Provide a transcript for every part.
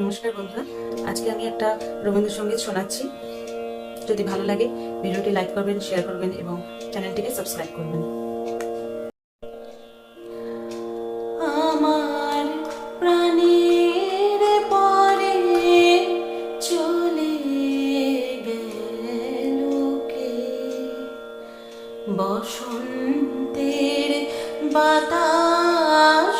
নমস্কার বন্ধুরা। আজকে আমি একটা রবীন্দ্রসঙ্গীত শোনাচ্ছি। যদি ভালো লাগে, ভিডিওটি লাইক করবেন শেয়ার করবেন এবং চ্যানেলটিকে সাবস্ক্রাইব করবেন। বসন্তের বাতাস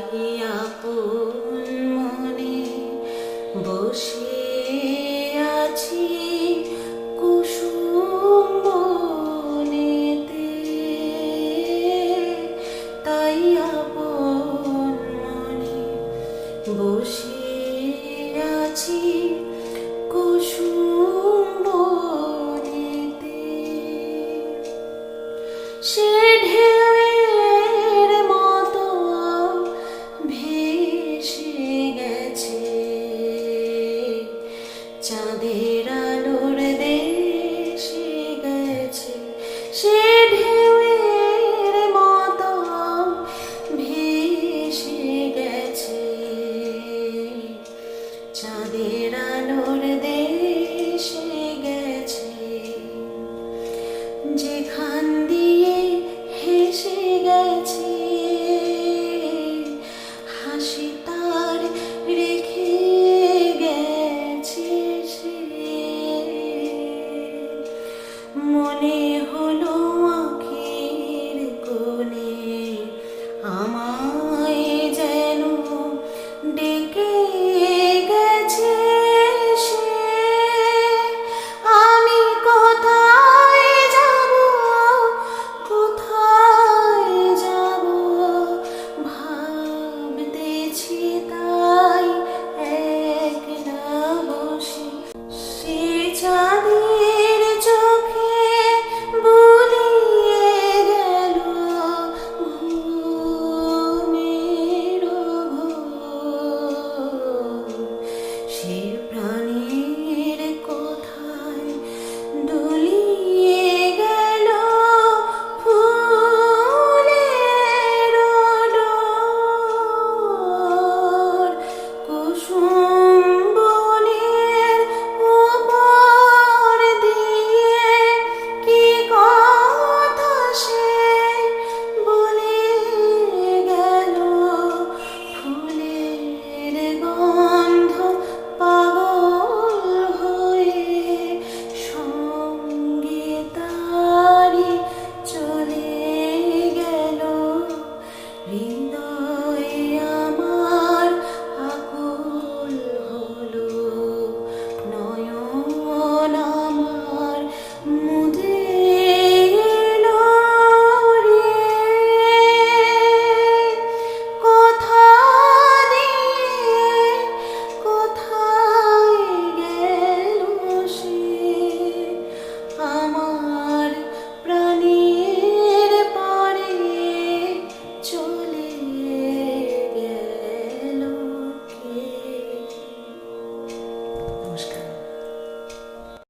আপন মনে বসে আছি কুসুম বনেতে তাই আপন মনে বসে আছি কুসুম বনেতে সে চাঁদের মনে হলো আখির কোণে আমায় যেন ডেকে